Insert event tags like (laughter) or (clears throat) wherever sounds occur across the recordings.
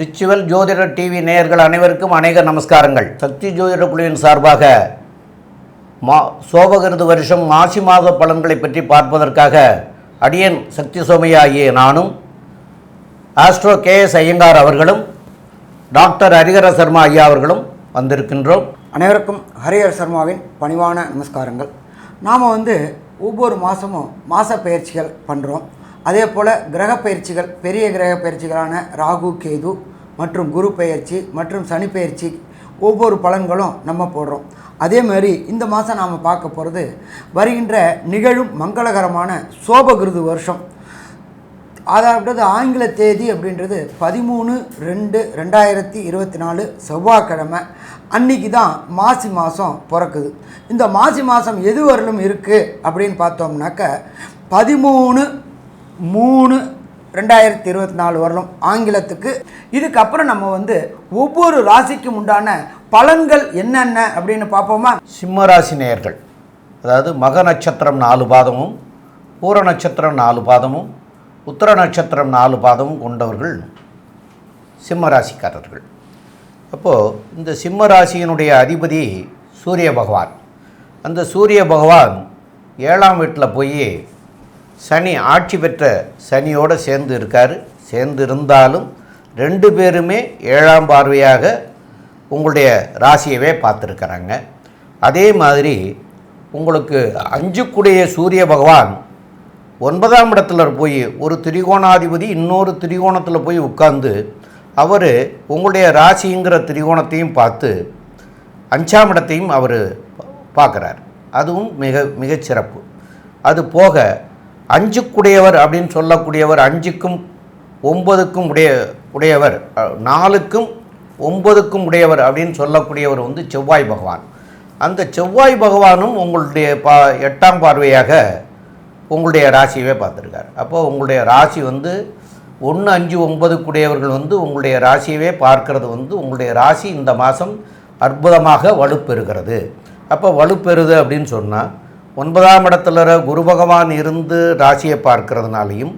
Ritual ஜோதிடர் TV நேயர்கள் அனைவருக்கும் அநேக நமஸ்காரங்கள். சக்தி ஜோதிட குழுவின் சார்பாக மா சோபகிருது வருஷம் மாசி மாத பலன்களை பற்றி பார்ப்பதற்காக அடியன் சக்தி சோமையா ஆகிய நானும் ஆஸ்ட்ரோ கே எஸ் ஐயங்கார் அவர்களும் டாக்டர் ஹரிஹர சர்மா ஐயா அவர்களும் வந்திருக்கின்றோம். அனைவருக்கும் ஹரிஹர் சர்மாவின் பணிவான நமஸ்காரங்கள். நாம் வந்து ஒவ்வொரு மாதமும் மாத பயிற்சிகள் பண்ணுறோம் அதே போல் கிரக பயிற்சிகள் பெரிய கிரக பயிற்சிகளான ராகு கேது மற்றும் குரு பயிற்சி மற்றும் சனி பயிற்சி ஒவ்வொரு பலன்களும் நம்ம போடுறோம். அதே மாதிரி இந்த மாதம் நாம் பார்க்க போகிறது வருகின்ற நிகழும் மங்களகரமான சோபகிருது வருஷம். அதாவது ஆங்கில தேதி அப்படின்றது பதிமூணு ரெண்டு ரெண்டாயிரத்தி இருபத்தி நாலு செவ்வாய்க்கிழமை. அன்னைக்கு தான் மாசி மாதம் பிறக்குது. இந்த மாசி மாதம் எது வரலும் இருக்குது அப்படின்னு பார்த்தோம்னாக்க பதிமூணு மூணு ரெண்டாயிரத்தி இருபத்தி நாலு வரலும் ஆங்கிலத்துக்கு. இதுக்கப்புறம் நம்ம வந்து ஒவ்வொரு ராசிக்கும் உண்டான பலன்கள் என்னென்ன அப்படின்னு பார்ப்போமா? சிம்மராசி நேயர்கள். அதாவது மக நட்சத்திரம் நாலு பாதமும் பூர நட்சத்திரம் நாலு பாதமும் உத்தர நட்சத்திரம் நாலு பாதமும் கொண்டவர்கள் சிம்ம ராசிக்காரர்கள் அப்போது இந்த சிம்ம ராசியினுடைய அதிபதி சூரிய பகவான். அந்த சூரிய பகவான் ஏழாம் வீட்டில் போய் சனி ஆட்சி பெற்ற சனியோடு சேர்ந்து இருக்கார். சேர்ந்து இருந்தாலும் ரெண்டு பேருமே ஏழாம் பார்வையாக உங்களுடைய ராசியவே பார்த்துருக்கறாங்க. அதே மாதிரி உங்களுக்கு அஞ்சுக்குடைய சூரிய பகவான் ஒன்பதாம் இடத்துல போய் ஒரு திரிகோணாதிபதி இன்னொரு திரிகோணத்தில் போய் உட்கார்ந்து அவர் உங்களுடைய ராசிங்கிற திரிகோணத்தையும் பார்த்து அஞ்சாம் இடத்தையும் அவர் பார்க்குறார். அதுவும் மிக மிகச்சிறப்பு அது போக அஞ்சுக்குடையவர் அப்படின்னு சொல்லக்கூடியவர் அஞ்சுக்கும் ஒன்பதுக்கும் உடைய உடையவர் நாலுக்கும் ஒன்பதுக்கும் உடையவர் அப்படின்னு சொல்லக்கூடியவர் வந்து செவ்வாய் பகவான். அந்த செவ்வாய் பகவானும் உங்களுடைய பா எட்டாம் பார்வையாக உங்களுடைய ராசியவே பார்த்துருக்காரு. அப்போது உங்களுடைய ராசி வந்து ஒன்று அஞ்சு ஒன்பதுக்குடையவர்கள் வந்து உங்களுடைய ராசியவே பார்க்கறது வந்து உங்களுடைய ராசி இந்த மாதம் அற்புதமாக வலுப்பெறுகிறது. அப்போ வலுப்பெறுது அப்படின்னு சொன்னால் ஒன்பதாம் இடத்துல குரு பகவான் இருந்து ராசியை பார்க்கறதுனாலையும்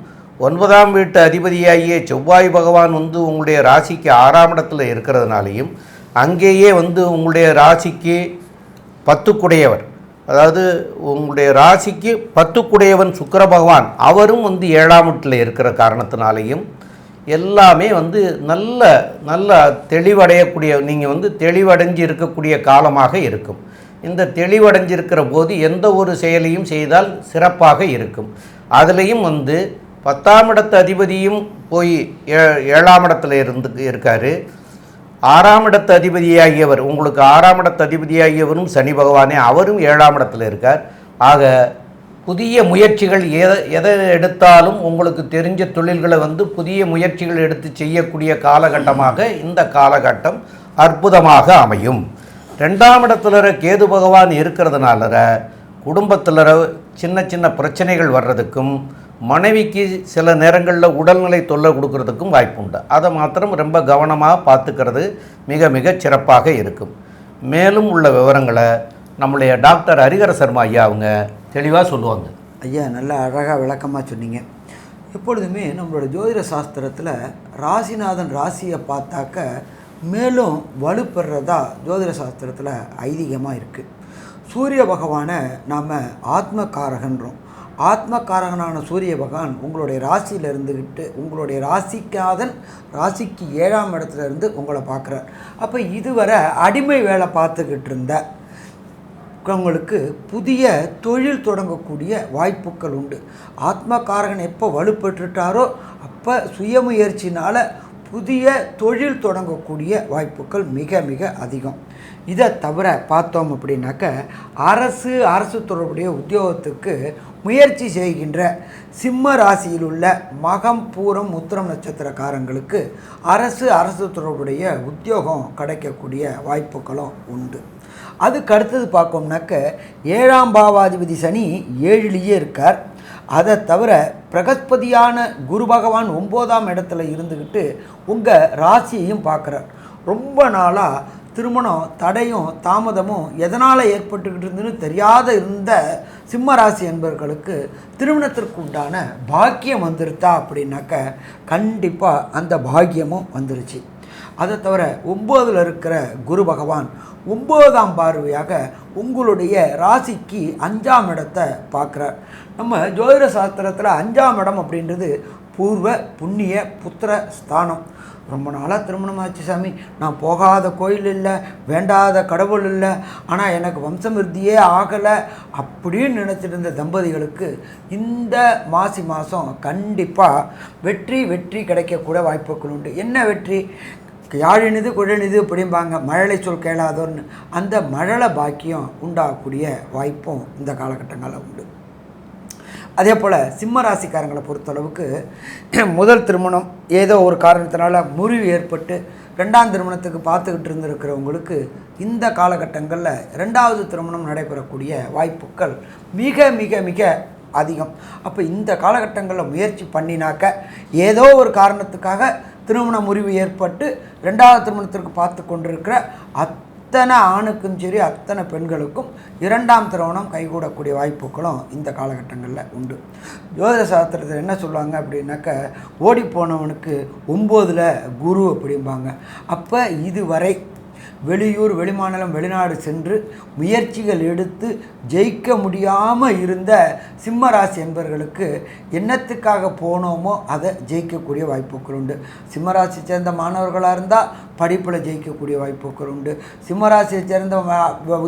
ஒன்பதாம் வீட்டு அதிபதியாகிய செவ்வாய் பகவான் வந்து உங்களுடைய ராசிக்கு ஆறாம் இடத்துல இருக்கிறதுனாலையும் அங்கேயே வந்து உங்களுடைய ராசிக்கு பத்துக்குடையவர். அதாவது உங்களுடைய ராசிக்கு பத்துக்குடையவன் சுக்கர பகவான் அவரும் வந்து ஏழாம் வீட்டில் இருக்கிற காரணத்தினாலையும் எல்லாமே வந்து நல்ல நல்ல தெளிவடையக்கூடிய நீங்கள் வந்து தெளிவடைஞ்சு இருக்கக்கூடிய காலமாக இருக்கும். இந்த தெளிவடைஞ்சிருக்கிற போது எந்த ஒரு செயலையும் செய்தால் சிறப்பாக இருக்கும். அதுலேயும் வந்து பத்தாம் இடத்து அதிபதியும் போய் ஏ ஏழாம் இடத்துல இருந்து இருக்கார். ஆறாம் இடத்து அதிபதியாகியவர் உங்களுக்கு ஆறாம் இடத்து அதிபதியாகியவரும் சனி பகவானே அவரும் ஏழாம் இடத்துல இருக்கார். ஆக புதிய முயற்சிகள் எதை எதை எடுத்தாலும் உங்களுக்கு தெரிஞ்ச தொழில்களை வந்து புதிய முயற்சிகள் எடுத்து செய்யக்கூடிய காலகட்டமாக இந்த காலகட்டம் அற்புதமாக அமையும். ரெண்டாம் இடத்துல கேது பகவான் இருக்கிறதுனால குடும்பத்தில் சின்ன சின்ன பிரச்சனைகள் வர்றதுக்கும் மனைவிக்கு சில நேரங்களில் உடல்நிலை தொல்லை கொடுக்கறதுக்கும் வாய்ப்புண்டு. அதை மாத்திரம் ரொம்ப கவனமாக பார்த்துக்கிறது மிக மிக சிறப்பாக இருக்கும். மேலும் உள்ள விவரங்களை நம்முடைய டாக்டர் ஹரிஹர சர்மா ஐயா அவங்க தெளிவாக சொல்லுவாங்க. ஐயா நல்லா அழகாக விளக்கமாக சொன்னீங்க. எப்பொழுதுமே நம்மளோட ஜோதிட சாஸ்திரத்தில் ராசிநாதன் ராசியை பார்த்தாக்க மேலும் வலுப்பெறதா ஜோதிட சாஸ்திரத்தில் ஐதீகமாக இருக்குது சூரிய பகவானை நாம் ஆத்மகாரகன்றோம் ஆத்மகாரகனான சூரிய பகவான் உங்களுடைய ராசியில் இருந்துக்கிட்டு உங்களுடைய ராசிக்காதன் ராசிக்கு ஏழாம் இடத்துல இருந்து உங்களை பார்க்குறார். அப்போ இதுவரை அடிமை வேலை பார்த்துக்கிட்டு இருந்த உங்களுக்கு புதிய தொழில் தொடங்கக்கூடிய வாய்ப்புகள் உண்டு. ஆத்மகாரகன் எப்போ வலுப்பெற்றுட்டாரோ அப்போ சுயமுயற்சினால் புதிய தொழில் தொடங்கக்கூடிய வாய்ப்புகள் மிக மிக அதிகம். இதை தவிர பார்த்தோம் அப்படின்னாக்க அரசு அரசு தொடர்புடைய உத்தியோகத்துக்கு முயற்சி செய்கின்ற சிம்ம ராசியில் உள்ள மகம் பூரம் உத்திரம் நட்சத்திரக்காரங்களுக்கு அரசு அரசு தொடர்புடைய உத்தியோகம் கிடைக்கக்கூடிய வாய்ப்புகளும் உண்டு. அதுக்கு அடுத்தது பார்க்கோம்னாக்க ஏழாம் பாவாதிபதி சனி ஏழிலேயே இருக்கார். அதை தவிர பிரகஸ்பதியான குரு பகவான் ஒம்போதாம் இடத்துல இருந்துக்கிட்டு உங்கள் ராசியையும் பார்க்குறார். ரொம்ப நாளாக திருமணம் தடையும் தாமதமும் எதனால் ஏற்பட்டுக்கிட்டு இருந்துன்னு தெரியாத இருந்த சிம்மராசி என்பவர்களுக்கு திருமணத்திற்கு உண்டான பாக்கியம் வந்துருத்தா அப்படின்னாக்க கண்டிப்பாக அந்த பாக்கியமும் வந்துருச்சு. அதை தவிர ஒம்போதில் இருக்கிற குரு பகவான் ஒம்போதாம் பார்வையாக உங்களுடைய ராசிக்கு அஞ்சாம் இடத்தை பார்க்குறார். நம்ம ஜோதிட சாஸ்திரத்தில் அஞ்சாம் இடம் அப்படின்றது பூர்வ புண்ணிய புத்திர ஸ்தானம். ரொம்ப நாளாக திருமணம் ஆச்சு சாமி. நான் போகாத கோயில் இல்லை வேண்டாத கடவுள் இல்லை. ஆனால் எனக்கு வம்சமிருத்தியே ஆகலை அப்படின்னு நினச்சிட்டு இருந்த தம்பதிகளுக்கு இந்த மாசி மாதம் கண்டிப்பாக வெற்றி வெற்றி கிடைக்கக்கூட வாய்ப்புகள் உண்டு. என்ன வெற்றி? யாழினிது குழனிது அப்படிம்பாங்க. மழலை சொல் கேளாதோர்னு. அந்த மழலை பாக்கியம் உண்டாகக்கூடிய வாய்ப்பும் இந்த காலகட்டங்களில் உண்டு. அதே போல் சிம்ம ராசிக்காரங்களை பொறுத்தளவுக்கு (clears throat) முதல் திருமணம் ஏதோ ஒரு காரணத்தினால முறிவு ஏற்பட்டு ரெண்டாம் திருமணத்துக்கு பார்த்துக்கிட்டு இருந்திருக்கிறவங்களுக்கு இந்த காலகட்டங்களில் ரெண்டாவது திருமணம் நடைபெறக்கூடிய வாய்ப்புகள் மிக மிக மிக அதிகம். அப்போ இந்த காலகட்டங்களில் முயற்சி பண்ணினாக்க ஏதோ ஒரு காரணத்துக்காக திருமண முறிவு ஏற்பட்டு ரெண்டாவது திருமணத்திற்கு பார்த்து கொண்டிருக்கிற அத்தனை ஆணுக்கும் சரி அத்தனை பெண்களுக்கும் இரண்டாம் திருமணம் கைகூடக்கூடிய வாய்ப்புகளும் இந்த காலகட்டங்களில் உண்டு. ஜோதிட சாஸ்திரத்தில் என்ன சொல்லுவாங்க அப்படின்னாக்க ஓடி போனவனுக்கு ஒம்போதில் குரு அப்படிம்பாங்க. அப்போ இதுவரை வெளியூர் வெளிமாநிலம் வெளிநாடு சென்று முயற்சிகள் எடுத்து ஜெயிக்க முடியாமல் இருந்த சிம்ம ராசி என்பவர்களுக்கு என்னத்துக்காக போனோமோ அதை ஜெயிக்கக்கூடிய வாய்ப்புகள் உண்டு. சிம்மராசி சேர்ந்த மாணவர்களாக இருந்தால் படிப்பில் ஜெயிக்கக்கூடிய வாய்ப்புகள் உண்டு. சிம்மராசியை சேர்ந்த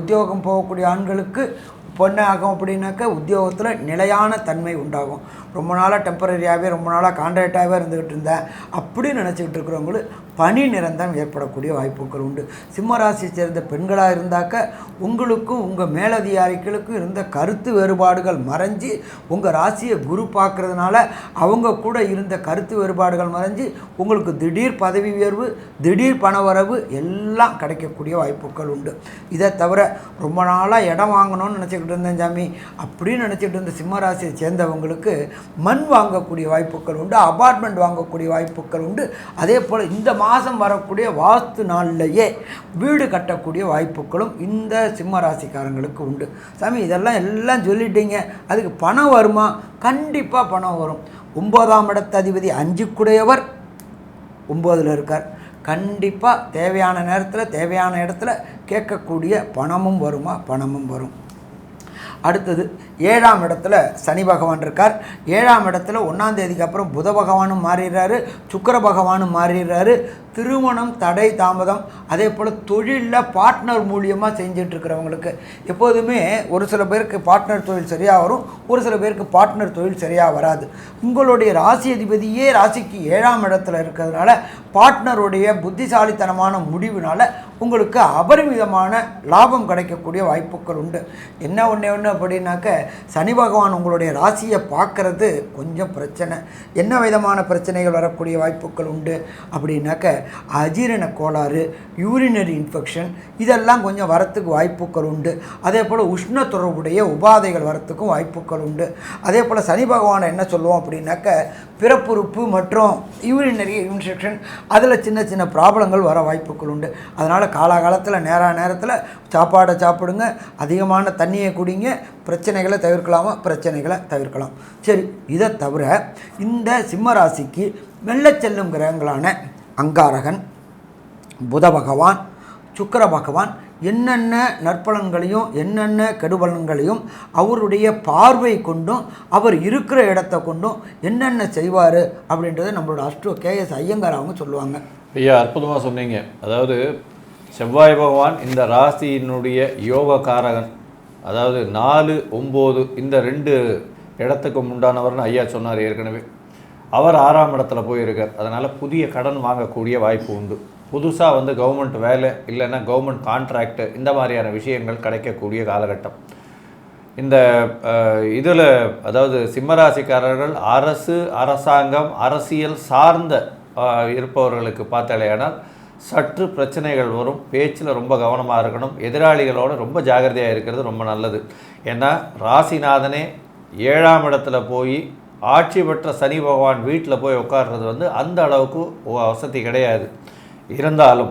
உத்தியோகம் போகக்கூடிய ஆண்களுக்கு பொண்ணாகும் அப்படின்னாக்கா உத்தியோகத்தில் நிலையான தன்மை உண்டாகும். ரொம்ப நாளாக டெம்பரரியாகவே ரொம்ப நாளாக கான்ட்ராக்டாகவே இருந்துக்கிட்டு இருந்தேன். அப்படின்னு நினச்சிக்கிட்டு இருக்கிறவங்களும் பணி நிரந்தரம் ஏற்படக்கூடிய வாய்ப்புகள் உண்டு. சிம்மராசியை சேர்ந்த பெண்களாக இருந்தாக்க உங்களுக்கும் உங்கள் மேலதிகாரிகளுக்கும் இருந்த கருத்து வேறுபாடுகள் மறைஞ்சு உங்கள் ராசியை குரு பார்க்கறதுனால அவங்க கூட இருந்த கருத்து வேறுபாடுகள் மறைஞ்சு உங்களுக்கு திடீர் பதவி உயர்வு திடீர் பணவரவு எல்லாம் கிடைக்கக்கூடிய வாய்ப்புகள் உண்டு. இதை தவிர ரொம்ப நாளாக இடம் வாங்கணும்னு நினச்சிக்கிட்டு இருந்தேன் சாமி. அப்படின்னு நினச்சிட்டு இருந்த சிம்மராசியை சேர்ந்தவங்களுக்கு மண் வாங்கக்கூடிய வாய்ப்புகள் உண்டு அபார்ட்மெண்ட் வாங்கக்கூடிய வாய்ப்புகள் உண்டு. அதே போல் இந்த மா மாதம் வரக்கூடிய வாஸ்து நாள்லையே வீடு கட்டக்கூடிய வாய்ப்புகளும் இந்த சிம்ம ராசிக்காரங்களுக்கு உண்டு. சாமி இதெல்லாம் எல்லாம் சொல்லிட்டீங்க. அதுக்கு பணம் வருமா? கண்டிப்பாக பணம் வரும். ஒம்பதாம் இடத்த அதிபதி அஞ்சுக்குடையவர் ஒம்போதில் இருக்கார். கண்டிப்பாக தேவையான நேரத்தில் தேவையான இடத்துல கேட்கக்கூடிய பணமும் வருமா? பணமும் வரும். அடுத்தது ஏழாம் இடத்துல சனி பகவான் இருக்கார். ஏழாம் இடத்துல ஒன்றாம் தேதிக்கு அப்புறம் புத பகவானும் மாறிடுறாரு சுக்கர பகவானும் மாறிடுறாரு திருமணம் தடை தாமதம் அதே போல் தொழிலில் பார்ட்னர் மூலியமாக செஞ்சிட்ருக்கிறவங்களுக்கு எப்போதுமே ஒரு சில பேருக்கு பார்ட்னர் தொழில் சரியாக வரும் ஒரு சில பேருக்கு பார்ட்னர் தொழில் சரியாக வராது. உங்களுடைய ராசி அதிபதியே ராசிக்கு ஏழாம் இடத்துல இருக்கிறதுனால பார்ட்னருடைய புத்திசாலித்தனமான முடிவினால் உங்களுக்கு அபரிமிதமான லாபம் கிடைக்கக்கூடிய வாய்ப்புகள் உண்டு. என்ன ஒன்று ஒன்று அப்படின்னாக்க சனி பகவான் உங்களுடைய ராசியை பார்க்கறது கொஞ்சம் பிரச்சனை. என்ன விதமான பிரச்சனைகள் வரக்கூடிய வாய்ப்புகள் உண்டு அப்படின்னாக்க அஜீரண கோளாறு யூரினரி இன்ஃபெக்ஷன் இதெல்லாம் கொஞ்சம் வரத்துக்கு வாய்ப்புகள் உண்டு. அதே போல் உஷ்ண தொடர்புடைய உபாதைகள் வரத்துக்கும் வாய்ப்புகள் உண்டு. அதே போல் சனி பகவானை என்ன சொல்லுவோம் அப்படின்னாக்க பிறப்புறுப்பு மற்றும் யூரினரி இன்ஃபெக்ஷன் அதில் சின்ன சின்ன ப்ராப்ளங்கள் வர வாய்ப்புகள் உண்டு. அதனால் காலாகாலத்தில் நேராக நேரத்தில் சாப்பாடை சாப்பிடுங்க அதிகமான தண்ணியை குடிங்க பிரச்சனைகளை தவிர்க்கலாமா? பிரச்சனைகளை தவிர்க்கலாம். சரி இதை தவிர இந்த சிம்ம ராசிக்கு செல்லும் கிரகங்களான அங்காரகன் புத பகவான் சுக்கிர பகவான் என்னென்ன நற்பலன்களையும் என்னென்ன கெடுபலன்களையும் அவருடைய பார்வை கொண்டும் அவர் இருக்கிற இடத்த கொண்டும் என்னென்ன செய்வார் அப்படின்றத நம்மளோட அஷ்டோ கேஎஸ் ஐயங்கார் அவங்க சொல்லுவாங்க. ஐயா அற்புதமாக சொன்னீங்க. அதாவது செவ்வாய் பகவான் இந்த ராசியினுடைய யோக காரகன் அதாவது நாலு ஒம்பது இந்த ரெண்டு இடத்துக்கு உண்டானவர்னு ஐயா சொன்னார் ஏற்கனவே. அவர் ஆறாம் இடத்துல போயிருக்கார். அதனால் புதிய கடன் வாங்கக்கூடிய வாய்ப்பு உண்டு. புதுசாக வந்து கவர்மெண்ட் வேலை இல்லைன்னா கவர்மெண்ட் கான்ட்ராக்ட் இந்த மாதிரியான விஷயங்கள் கிடைக்கக்கூடிய காலகட்டம். இந்த இதில் அதாவது சிம்மராசிக்காரர்கள் அரசு அரசாங்கம் அரசியல் சார்ந்த இருப்பவர்களுக்கு பார்த்தாலேயானால் சற்று பிரச்சனைகள் வரும். பேச்சில் ரொம்ப கவனமாக இருக்கணும். எதிராளிகளோடு ரொம்ப ஜாகிரதையாக இருக்கிறது ரொம்ப நல்லது. ஏன்னா ராசிநாதனே ஏழாம் இடத்துல போய் ஆட்சி பெற்ற சனி பகவான் வீட்டில் போய் உட்கார்றது வந்து அந்த அளவுக்கு வசதி கிடையாது. இருந்தாலும்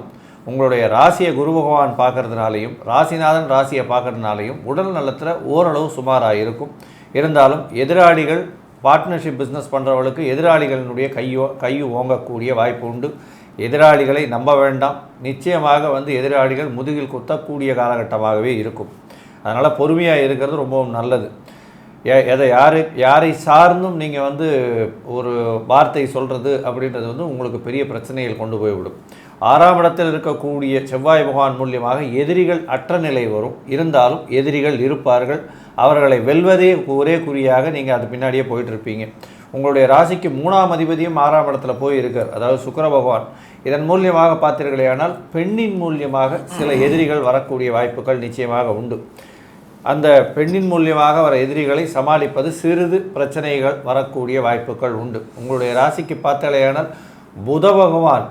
உங்களுடைய ராசியை குரு பகவான் பார்க்கறதுனாலையும் ராசிநாதன் ராசியை பார்க்கறதுனாலையும் உடல் நலத்தில் ஓரளவு சுமாராக இருக்கும் இருந்தாலும் எதிராளிகள் பார்ட்னர்ஷிப் பிஸ்னஸ் பண்ணுறவளுக்கு எதிராளிகளினுடைய கையோ கையு ஓங்கக்கூடிய வாய்ப்பு உண்டு. எதிராளிகளை நம்ப வேண்டாம். நிச்சயமாக வந்து எதிராளிகள் முதுகில் குத்தக்கூடிய காலகட்டமாகவே இருக்கும். அதனால் பொறுமையாக இருக்கிறது ரொம்பவும் நல்லது. எதை யாரை யாரை சார்ந்தும் நீங்கள் வந்து ஒரு வார்த்தை சொல்கிறது அப்படின்றது வந்து உங்களுக்கு பெரிய பிரச்சனைகள் கொண்டு போய்விடும் ஆறாம் இடத்தில் இருக்கக்கூடிய செவ்வாய் பகவான் மூலியமாக எதிரிகள் அற்ற நிலை வரும். இருந்தாலும் எதிரிகள் இருப்பார்கள். அவர்களை வெல்வதே ஒரே குறியாக நீங்கள் அது பின்னாடியே போயிட்டுருப்பீங்க. உங்களுடைய ராசிக்கு மூணாம் அதிபதியும் ஆறாம் இடத்துல போய் இருக்கார் அதாவது சுக்கர பகவான். இதன் மூலியமாக பார்த்தீர்களேயானால் பெண்ணின் மூலியமாக சில எதிரிகள் வரக்கூடிய வாய்ப்புகள் நிச்சயமாக உண்டு. அந்த பெண்ணின் மூலியமாக வர எதிரிகளை சமாளிப்பது சிறிது பிரச்சனைகள் வரக்கூடிய வாய்ப்புகள் உண்டு. உங்களுடைய ராசிக்கு பார்த்தாலேயானால் புத பகவான்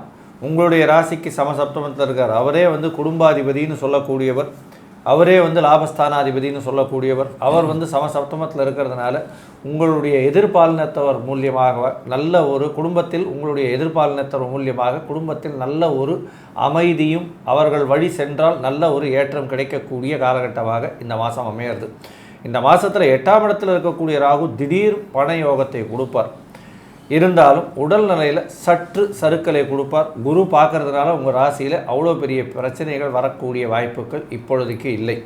உங்களுடைய ராசிக்கு சமசப்தமத்தில் இருக்கார். அவரே வந்து குடும்பாதிபதின்னு சொல்லக்கூடியவர். அவரே வந்து லாபஸ்தானாதிபதின்னு சொல்லக்கூடியவர். அவர் வந்து சமசப்தமத்தில் இருக்கிறதுனால உங்களுடைய எதிர்பாலினத்தவர் மூலியமாக நல்ல ஒரு குடும்பத்தில் உங்களுடைய எதிர்பாலினத்தவர் மூலியமாக குடும்பத்தில் நல்ல ஒரு அமைதியும் அவர்கள் வழி சென்றால் நல்ல ஒரு ஏற்றம் கிடைக்கக்கூடிய காலகட்டமாக இந்த மாதம் அமையிறது. இந்த மாதத்தில் எட்டாம் இடத்தில் இருக்கக்கூடிய ராகு திடீர் பண யோகத்தை கொடுப்பார். இருந்தாலும் உடல் நிலையில் சற்று சருக்களை கொடுப்பார். குரு பார்க்கறதுனால உங்கள் ராசியில் அவ்வளோ பெரிய பிரச்சனைகள் வரக்கூடிய வாய்ப்புகள் இப்பொழுதைக்கு இல்லை.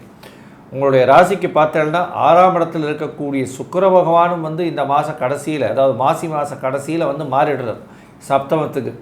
உங்களுடைய ராசிக்கு பார்த்தேன்னா ஆறாம் இடத்தில் இருக்கக்கூடிய சுக்கர பகவானும் வந்து இந்த மாத கடைசியில் அதாவது மாசி மாத கடைசியில் வந்து மாறிடுறார் சப்தமத்துக்கு.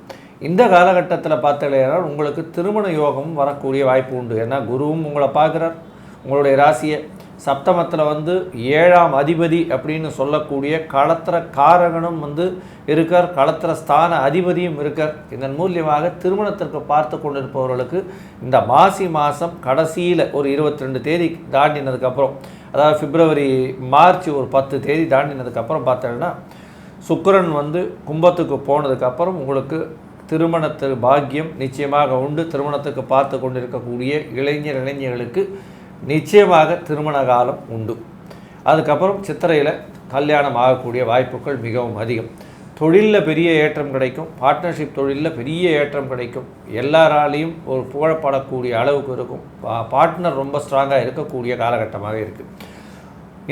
இந்த காலகட்டத்தில் பார்த்தீங்கன்னா உங்களுக்கு திருமண யோகமும் வரக்கூடிய வாய்ப்பு உண்டு. ஏன்னா குருவும் உங்களை பார்க்குறார். உங்களுடைய ராசியை சப்தமத்தில் வந்து ஏழாம் அதிபதி அப்படின்னு சொல்லக்கூடிய களத்திர காரகனும் வந்து இருக்கார் களத்திர ஸ்தான அதிபதியும் இருக்கார். இதன் மூலியமாக திருமணத்திற்கு பார்த்து கொண்டிருப்பவர்களுக்கு இந்த மாசி மாதம் கடைசியில் ஒரு இருபத்தி ரெண்டு தேதி தாண்டினதுக்கப்புறம் அதாவது பிப்ரவரி மார்ச் ஒரு பத்து தேதி தாண்டினதுக்கப்புறம் பார்த்தோன்னா சுக்கரன் வந்து கும்பத்துக்கு போனதுக்கப்புறம் உங்களுக்கு திருமணத்து பாக்கியம் நிச்சயமாக உண்டு. திருமணத்துக்கு பார்த்து கொண்டிருக்கக்கூடிய இளைஞர் இளைஞர்களுக்கு நிச்சயமாக திருமண காலம் உண்டு. அதுக்கப்புறம் சித்திரையில் கல்யாணம் ஆகக்கூடிய வாய்ப்புகள் மிகவும் அதிகம். தொழிலில் பெரிய ஏற்றம் கிடைக்கும். பார்ட்னர்ஷிப் தொழிலில் பெரிய ஏற்றம் கிடைக்கும். எல்லாராலையும் ஒரு புகழப்படக்கூடிய அளவுக்கு இருக்கும். பார்ட்னர் ரொம்ப ஸ்ட்ராங்காக இருக்கக்கூடிய காலகட்டமாக இருக்குது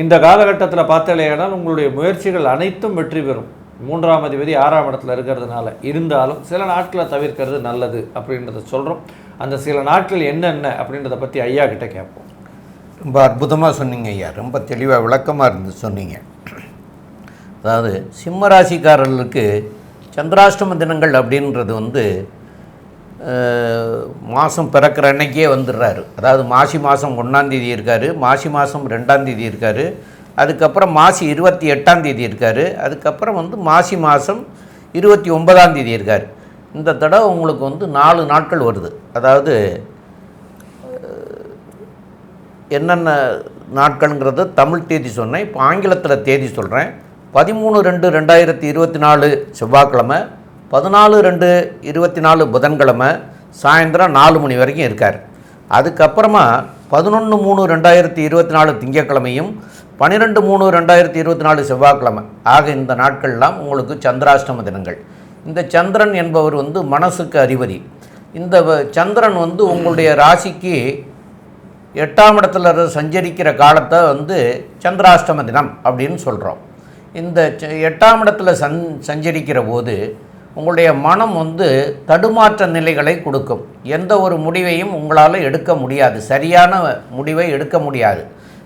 இந்த காலகட்டத்தில் பார்த்தலையானால் உங்களுடைய முயற்சிகள் அனைத்தும் வெற்றி பெறும். மூன்றாம் அதிபதி ஆறாம் இடத்துல இருக்கிறதுனால இருந்தாலும் சில நாட்களை தவிர்க்கிறது நல்லது அப்படின்றத சொல்கிறோம் அந்த சில நாட்கள் என்னென்ன அப்படின்றத பற்றி ஐயா கிட்ட கேட்போம். ரொம்ப அற்புதமாக சொன்னீங்க ஐயா. ரொம்ப தெளிவாக விளக்கமாக இருந்து சொன்னீங்க. அதாவது சிம்ம ராசிக்காரர்களுக்கு சந்திராஷ்டம தினங்கள் அப்படின்றது வந்து மாதம் பிறக்கிற அன்னைக்கே வந்துடுறாரு. அதாவது மாசி மாதம் ஒன்றாந்தேதி இருக்கார் மாசி மாதம் ரெண்டாந்தேதி இருக்கார் அதுக்கப்புறம் மாசி இருபத்தி எட்டாந்தேதி இருக்கார் அதுக்கப்புறம் வந்து மாசி மாதம் இருபத்தி ஒன்பதாந்தேதி இருக்கார். இந்த தடவை உங்களுக்கு வந்து நாலு நாட்கள் வருது. அதாவது என்னென்ன நாட்கள்ங்கிறத தமிழ் தேதி சொன்னேன். இப்போ ஆங்கிலத்தில் தேதி சொல்கிறேன் பதிமூணு ரெண்டு ரெண்டாயிரத்தி இருபத்தி நாலு செவ்வாய்க்கிழமை பதினாலு ரெண்டு இருபத்தி நாலு புதன்கிழமை சாயந்தரம் நாலு மணி வரைக்கும் இருக்கார். அதுக்கப்புறமா பதினொன்று மூணு ரெண்டாயிரத்தி இருபத்தி நாலு திங்கட்கிழமையும் பன்னிரெண்டு மூணு ரெண்டாயிரத்தி இருபத்தி நாலு செவ்வாய்க்கிழமை. ஆக இந்த நாட்கள்லாம் உங்களுக்கு சந்திராஷ்டம தினங்கள். இந்த சந்திரன் என்பவர் வந்து மனசுக்கு அதிபதி இந்த சந்திரன் வந்து உங்களுடைய ராசிக்கு எட்டாம் இடத்துல சஞ்சரிக்கிற காலத்தை வந்து சந்திராஷ்டம தினம் அப்படின்னு சொல்கிறோம் இந்த ச- எட்டாம் இடத்துல சஞ் சஞ்சரிக்கிற போது உங்களுடைய மனம் வந்து தடுமாற்ற நிலைகளை கொடுக்கும். எந்த ஒரு முடிவையும் உங்களால் எடுக்க முடியாது. சரியான முடிவை எடுக்க முடியாது.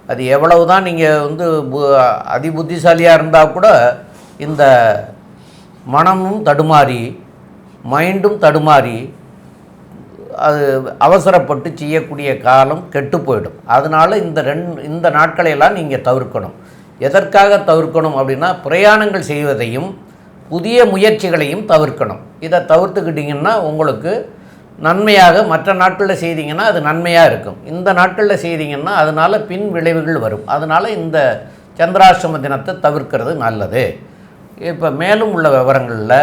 அது எவ்வளவு தான் நீங்கள் வந்து பு- அதிபுத்திசாலியாக இருந்தால் கூட இந்த மனமும் தடுமாறி மைண்டும் தடுமாறி அது அவசரப்பட்டு செய்யக்கூடிய காலம் கெட்டு போயிடும். அதனால் இந்த ரெண்டு இந்த நாட்களையெல்லாம் நீங்கள் தவிர்க்கணும். எதற்காக தவிர்க்கணும் அப்படின்னா பிரயாணங்கள் செய்வதையும் புதிய முயற்சிகளையும் தவிர்க்கணும். இதை தவிர்த்துக்கிட்டிங்கன்னா உங்களுக்கு நன்மையாக மற்ற நாட்களில் செய்தீங்கன்னா அது நன்மையாக இருக்கும். இந்த நாட்களில் செய்தீங்கன்னா அதனால் பின் விளைவுகள் வரும். அதனால் இந்த சந்திராசிரம தினத்தை தவிர்க்கிறது நல்லது. இப்போ மேலும் உள்ள விவரங்களில்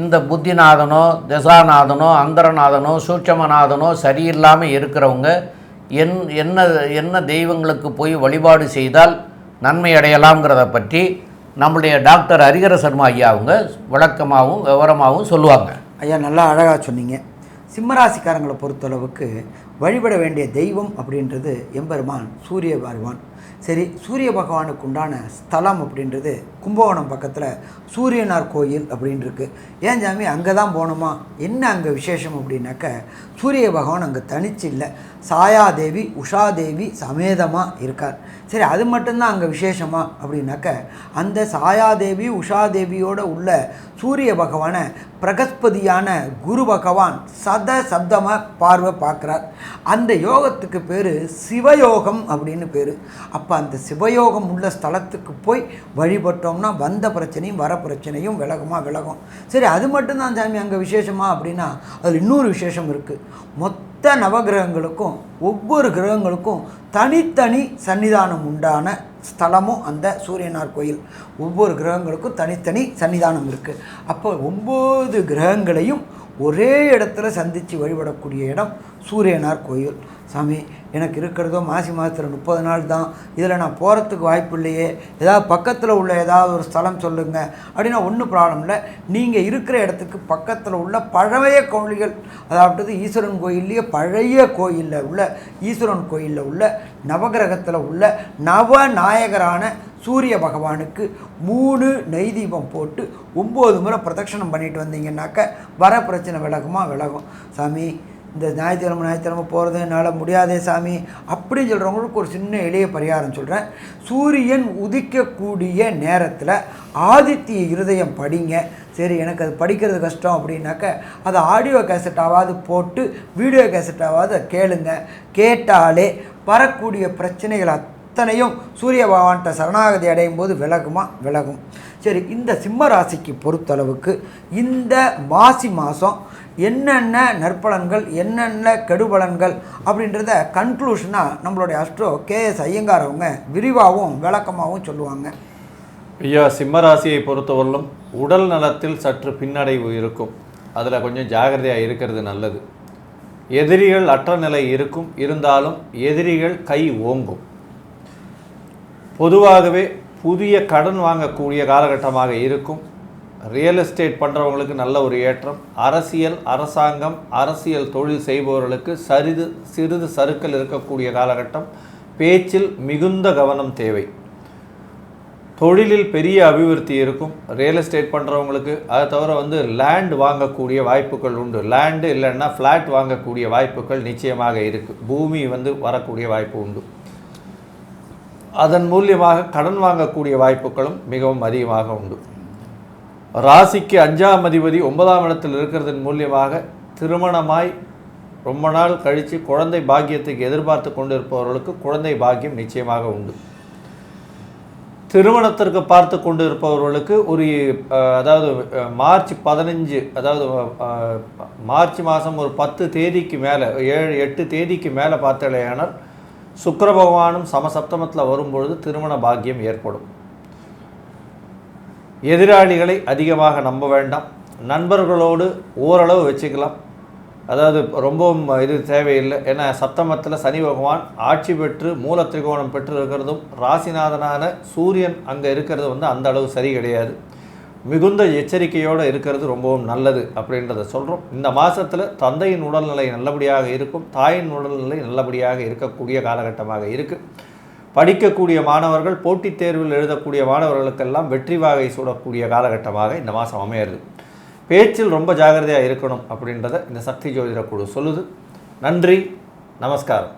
இந்த புத்திநாதனோ தசாநாதனோ அந்தரநாதனோ சூட்சமநாதனோ சரியில்லாமல் இருக்கிறவங்க என் என்ன என்ன தெய்வங்களுக்கு போய் வழிபாடு செய்தால் நன்மை அடையலாம்ங்கிறத பற்றி நம்முடைய டாக்டர் ஹரிகர சர்மா ஐயா அவங்க விளக்கமாகவும் விவரமாகவும் சொல்லுவாங்க. ஐயா நல்லா அழகாக சொன்னீங்க. சிம்மராசிக்காரங்களை பொறுத்தளவுக்கு வழிபட வேண்டிய தெய்வம் அப்படின்றது எம்பெருமான் சூரிய பகவான். சரி சூரிய பகவானுக்கு உண்டான ஸ்தலம் அப்படின்றது கும்பகோணம் பக்கத்தில் சூரியனார் கோயில் அப்படின்ருக்கு. ஏன் சாமி அங்கே தான் போகணுமா? என்ன அங்கே விசேஷம் அப்படின்னாக்க சூரிய பகவான் அங்கே தனிச்சு இல்லை. சாயாதேவி உஷாதேவி சமேதமாக இருக்கார். சரி அது மட்டும்தான் அங்கே விசேஷமா அப்படின்னாக்க அந்த சாயாதேவி உஷாதேவியோடு உள்ள சூரிய பகவானை பிரகஸ்பதியான குரு பகவான் சத சப்தமாக பார்வை பார்க்குறார். அந்த யோகத்துக்கு பேர் சிவயோகம் அப்படின்னு பேர். அப்போ அந்த சிவயோகம் உள்ள ஸ்தலத்துக்கு போய் வழிபட்டோம்னா வந்த பிரச்சனையும் வர பிரச்சனையும் விலகுமா விலகும். சரி அது மட்டும்தான் சாமி அங்கே விசேஷமா அப்படின்னா அதில் இன்னொரு விசேஷம் இருக்குது மொத்த நவகிரகங்களுக்கும் ஒவ்வொரு கிரகங்களுக்கும் தனித்தனி சன்னிதானம் உண்டான ஸ்தலமும் அந்த சூரியனார் கோயில். ஒவ்வொரு கிரகங்களுக்கும் தனித்தனி சன்னிதானம் இருக்குது அப்போ ஒம்பது கிரகங்களையும் ஒரே இடத்துல சந்தித்து வழிபடக்கூடிய இடம் சூரியனார் கோயில். சாமி எனக்கு இருக்கிறதோ மாசி மாதத்தில் முப்பது நாள் தான். இதில் நான் போகிறதுக்கு வாய்ப்பு இல்லையே. ஏதாவது பக்கத்தில் உள்ள ஏதாவது ஒரு ஸ்தலம் சொல்லுங்கள் அப்படின்னா ஒன்றும் ப்ராப்ளம் இல்லை. நீங்கள் இருக்கிற இடத்துக்கு பக்கத்தில் உள்ள பழைய கோயில்கள் அதாவது ஈஸ்வரன் கோயில்லையே பழைய கோயிலில் உள்ள ஈஸ்வரன் கோயிலில் உள்ள நவகிரகத்தில் உள்ள நவநாயகரான சூரிய பகவானுக்கு மூணு நெய் தீபம் போட்டு ஒம்பது முறை பிரதட்சணம் பண்ணிட்டு வந்தீங்கன்னாக்க வர பிரச்சனை விலகுமா விலகும். சாமி இந்த ஞாயிற்றுக்கிழமை ஞாயிற்றுக்கிழமை போகிறது என்னால் முடியாதே சாமி அப்படின்னு சொல்கிறவங்களுக்கு ஒரு சின்ன எளிய பரிகாரம் சொல்கிறேன் சூரியன் உதிக்கக்கூடிய நேரத்தில் ஆதித்ய இருதயம் படிங்க. சரி எனக்கு அது படிக்கிறது கஷ்டம் அப்படின்னாக்க அதை ஆடியோ கேசட்டாவது போட்டு வீடியோ கேசட்டாவது கேளுங்க. கேட்டாலே வரக்கூடிய பிரச்சனைகள் அத்தனையும் சூரிய பகவான்கிட்ட சரணாகதி அடையும் போது விலகுமா? விலகும். சரி இந்த சிம்ம ராசிக்கு பொறுத்தளவுக்கு இந்த மாசி மாதம் என்னென்ன நற்பலன்கள் என்னென்ன கெடுபலன்கள் அப்படின்றத கன்க்ளூஷனாக நம்மளுடைய அஸ்ட்ரோ கேஎஸ் ஐயங்கார் அவங்க விரிவாகவும் விளக்கமாகவும் சொல்லுவாங்க. ஐயா சிம்மராசியை பொறுத்தவரையிலும் உடல் நலத்தில் சற்று பின்னடைவு இருக்கும். அதில் கொஞ்சம் ஜாகிரதையாக இருக்கிறது நல்லது. எதிரிகள் அற்ற நிலை இருக்கும். இருந்தாலும் எதிரிகள் கை ஓங்கும். பொதுவாகவே புதிய கடன் வாங்கக்கூடிய காலகட்டமாக இருக்கும். ரியல் எஸ்டேட் பண்ணுறவங்களுக்கு நல்ல ஒரு ஏற்றம் அரசியல் அரசாங்கம் அரசியல் தொழில் செய்பவர்களுக்கு சரிது சிறிது சறுக்கல் இருக்கக்கூடிய காலகட்டம். பேச்சில் மிகுந்த கவனம் தேவை. தொழிலில் பெரிய அபிவிருத்தி இருக்கும். ரியல் எஸ்டேட் பண்ணுறவங்களுக்கு அதை தவிர வந்து லேண்ட் வாங்கக்கூடிய வாய்ப்புகள் உண்டு. லேண்டு இல்லைன்னா ஃப்ளாட் வாங்கக்கூடிய வாய்ப்புகள் நிச்சயமாக இருக்குது பூமி வந்து வரக்கூடிய வாய்ப்பு உண்டு. அதன் மூலியமாக கடன் வாங்கக்கூடிய வாய்ப்புகளும் மிகவும் அதிகமாக உண்டு. ராசிக்கு அஞ்சாம் அதிபதி ஒன்பதாம் இடத்தில் இருக்கிறதன் மூலியமாக திருமணமாய் ரொம்ப நாள் கழித்து குழந்தை பாக்கியத்துக்கு எதிர்பார்த்து கொண்டிருப்பவர்களுக்கு குழந்தை பாக்கியம் நிச்சயமாக உண்டு. திருமணத்திற்கு பார்த்து கொண்டு இருப்பவர்களுக்கு ஒரு அதாவது மார்ச் பதினஞ்சு அதாவது மார்ச் மாதம் ஒரு பத்து தேதிக்கு மேலே ஏழு எட்டு தேதிக்கு மேலே பார்த்தலையானால் சுக்கர பகவானும் சமசப்தமத்தில் வரும்பொழுது திருமண பாக்கியம் ஏற்படும். எதிராளிகளை அதிகமாக நம்ப வேண்டாம். நண்பர்களோடு ஓரளவு வச்சுக்கலாம். அதாவது ரொம்பவும் இது தேவையில்லை. ஏன்னா சப்தமத்தில் சனி பகவான் ஆட்சி பெற்று மூல திரிகோணம் பெற்று இருக்கிறதும் ராசிநாதனான சூரியன் அங்கே இருக்கிறது வந்து அந்த அளவு சரி கிடையாது. மிகுந்த எச்சரிக்கையோடு இருக்கிறது ரொம்பவும் நல்லது அப்படின்றத சொல்கிறோம் இந்த மாதத்தில் தந்தையின் உடல்நிலை நல்லபடியாக இருக்கும் தாயின் உடல்நிலை நல்லபடியாக இருக்கக்கூடிய காலகட்டமாக இருக்குது படிக்கக்கூடிய மாணவர்கள் போட்டித் தேர்வில் எழுதக்கூடிய மாணவர்களுக்கெல்லாம் வெற்றி வாகை சூடக்கூடிய காலகட்டமாக இந்த மாதம் அமையிறது. பேச்சில் ரொம்ப ஜாகிரதையாக இருக்கணும் அப்படின்றத இந்த சக்தி ஜோதிட குழு சொல்லுது. நன்றி நமஸ்காரம்.